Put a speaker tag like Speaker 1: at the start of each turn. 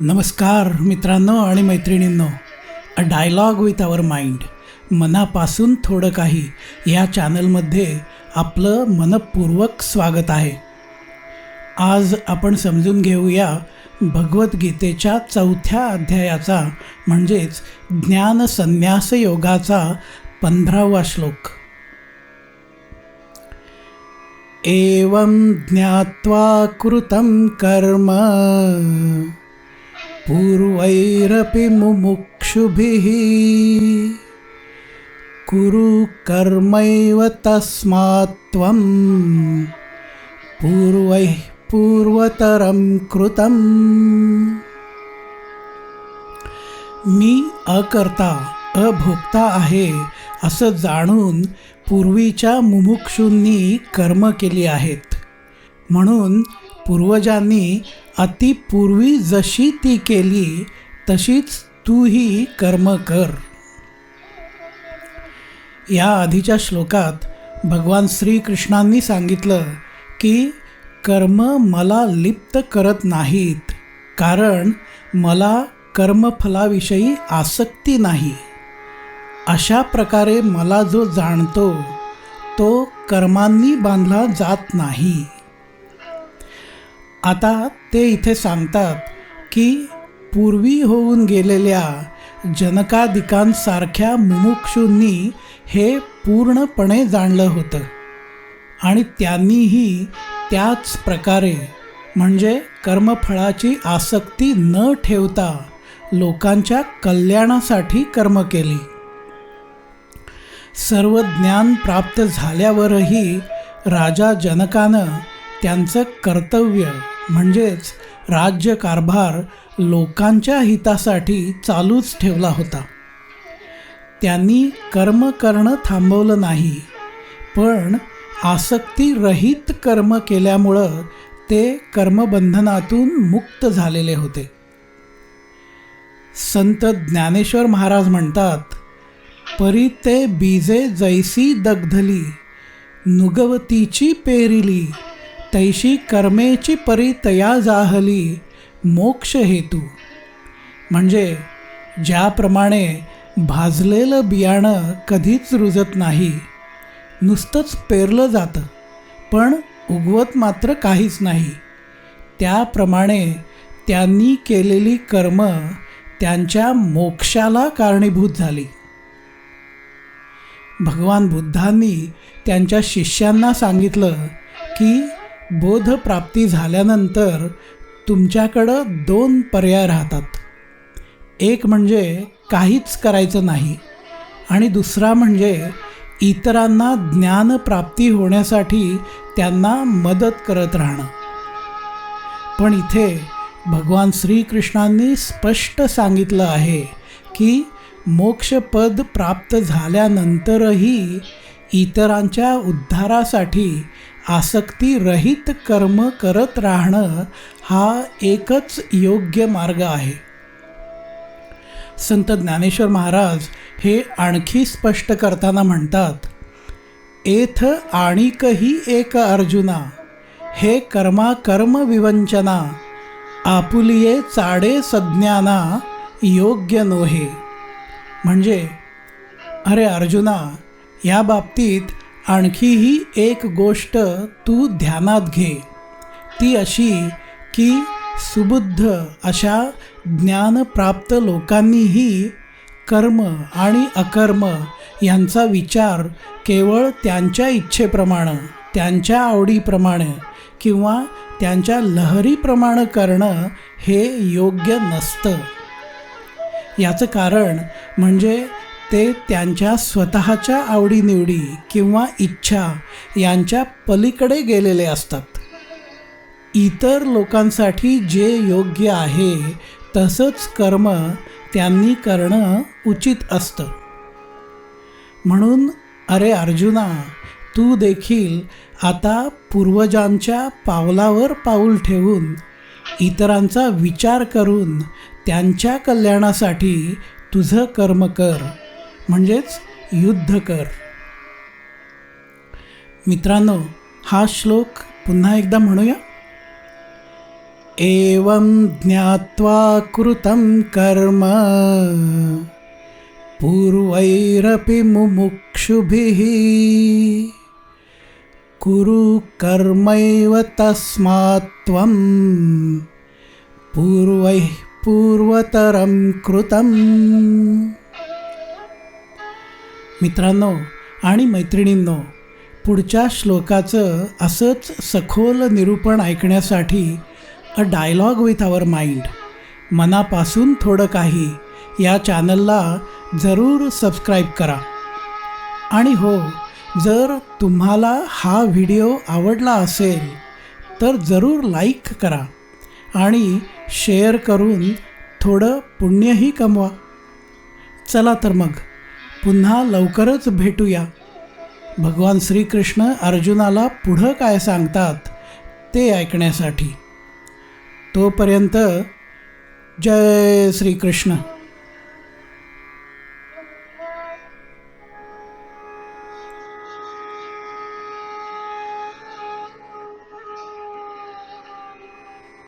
Speaker 1: नमस्कार मित्रांनो आणि मैत्रिणींनो a dialogue with our mind मनापासून थोडं काही या चॅनलमध्ये आपलं मनपूर्वक स्वागत आहे. आज आपण समजून घेऊया भगवद्गीतेच्या चौथ्या अध्यायाचा म्हणजेच ज्ञान संन्यास योगाचा पंधरावा श्लोक. एवं ज्ञात्वा कृतं कर्म. पूर्वैरपि मुमुक्षुभिः कुरु कर्मैव तस्मात् त्वं पूर्वैः पूर्वतरं कृतम्। मी अकर्ता अभोक्ता आहे असं जाणून पूर्वीच्या मुमुक्षूंनी कर्म केली आहेत. म्हणून पूर्वजांनी अतिपूर्वी जशी ती केली तशीच तूही कर्म कर. या आधीच्या श्लोकात भगवान श्रीकृष्णांनी सांगितलं की कर्म मला लिप्त करत नाहीत कारण मला कर्मफलाविषयी आसक्ती नाही. अशा प्रकारे मला जो जाणतो तो कर्मांनी बांधला जात नाही. आता ते इथे सांगतात की पूर्वी होऊन गेलेल्या जनकादिकांसारख्या मुमुक्षूंनी हे पूर्णपणे जाणलं होतं. आणि त्यांनीही त्याच प्रकारे म्हणजे कर्मफळाची आसक्ती न ठेवता लोकांच्या कल्याणासाठी कर्म केली. सर्व ज्ञान प्राप्त झाल्यावरही राजा जनकानं त्यांचं कर्तव्य म्हणजेच राज्यकारभार लोकांच्या हितासाठी चालूच ठेवला होता. त्यांनी कर्म करणं थांबवलं नाही पण आसक्तीरहित कर्म केल्यामुळं ते कर्मबंधनातून मुक्त झालेले होते. संत ज्ञानेश्वर महाराज म्हणतात परी ते बीजे जैसी दग्धली नुगवतीची पेरिली तैशी कर्मेची परी तया जाहली मोक्ष हेतू. म्हणजे ज्याप्रमाणे भाजलेलं बियाणं कधीच रुजत नाही नुसतंच पेरलं जातं पण उगवत मात्र काहीच नाही. त्याप्रमाणे त्यांनी केलेली कर्म त्यांच्या मोक्षाला कारणीभूत झाली. भगवान बुद्धांनी त्यांच्या शिष्यांना सांगितलं की बोधप्राप्ती झाल्यानंतर तुमच्याकडं दोन पर्याय राहतात. एक म्हणजे काहीच करायचं नाही आणि दुसरा म्हणजे इतरांना ज्ञानप्राप्ती होण्यासाठी त्यांना मदत करत राहणं. पण इथे भगवान श्रीकृष्णांनी स्पष्ट सांगितलं आहे की मोक्षपद प्राप्त झाल्यानंतरही इतरांच्या उद्धारासाठी आसक्तीरहित कर्म करत राहणं हा एकच योग्य मार्ग आहे. संत ज्ञानेश्वर महाराज हे आणखी स्पष्ट करताना म्हणतात एथ आणिकही एक अर्जुना हे कर्मा कर्म विवंचना आपुलिये चाडे सज्ञाना योग्य नोहे. म्हणजे अरे अर्जुना या बाबतीत आणखीही एक गोष्ट तू ध्यानात घे. ती अशी की सुबुद्ध अशा ज्ञानप्राप्त लोकांनीही कर्म आणि अकर्म यांचा विचार केवळ त्यांच्या इच्छेप्रमाणे त्यांच्या आवडीप्रमाणे किंवा त्यांच्या लहरीप्रमाणे करणं हे योग्य नसतं. याचं कारण म्हणजे ते त्यांच्या स्वतःच्या आवडीनिवडी किंवा इच्छा यांच्या पलीकडे गेलेले असतात. इतर लोकांसाठी जे योग्य आहे तसंच कर्म त्यांनी करणं उचित असतं. म्हणून अरे अर्जुना तू देखील आता पूर्वजांच्या पावलावर पाऊल ठेवून इतरांचा विचार करून त्यांच्या कल्याणासाठी तुझं कर्म कर. म्हणजेच युद्ध कर. मित्रांनो हा श्लोक पुन्हा एकदा म्हणूया. एवं ज्ञात्वा कृतं कर्म पूर्वैरपि मुमुक्षुभिः। कुरु कर्मैव तस्मात् त्वं पूर्वैः पूर्वतरं कृतम्। मित्रांनो आणि मैत्रिणींनो पुढच्या श्लोकाचं असंच सखोल निरूपण ऐकण्यासाठी a dialogue with our mind मनापासून थोडं काही या चॅनलला जरूर सबस्क्राईब करा. आणि हो जर तुम्हाला हा व्हिडिओ आवडला असेल तर जरूर लाईक करा आणि शेअर करून थोडं पुण्यही कमवा. चला तर मग. पुन्हा लवकरच भेटूया. भगवान श्रीकृष्ण अर्जुनाला पुढं काय सांगतात ते ऐकण्यासाठी. तोपर्यंत जय श्रीकृष्ण.